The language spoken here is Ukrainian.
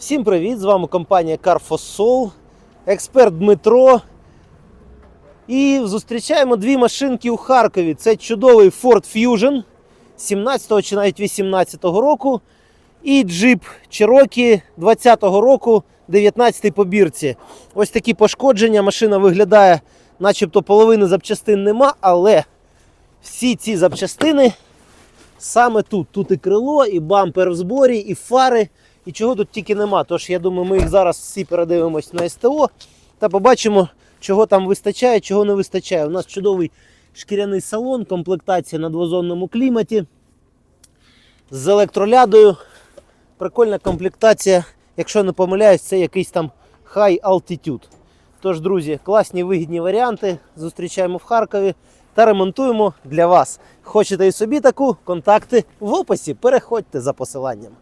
Всім привіт! З вами компанія Car4Soul, експерт Дмитро. І зустрічаємо дві машинки у Харкові. Це чудовий Ford Fusion 17 чи навіть 18 року. І Jeep Cherokee 20 року, 19 побірці. Ось такі пошкодження. Машина виглядає, начебто половини запчастин нема, але всі ці запчастини саме тут. Тут і крило, і бампер в зборі, і фари, і чого тут тільки нема. Тож я думаю, ми їх зараз всі передивимось на СТО та побачимо, чого там вистачає, чого не вистачає. У нас чудовий шкіряний салон, комплектація на двозонному кліматі з електролядою. Прикольна комплектація. Якщо не помиляюсь, це якийсь там High Altitude. Тож, друзі, класні вигідні варіанти. Зустрічаємо в Харкові та ремонтуємо для вас. Хочете і собі таку? Контакти в описі. Переходьте за посиланням.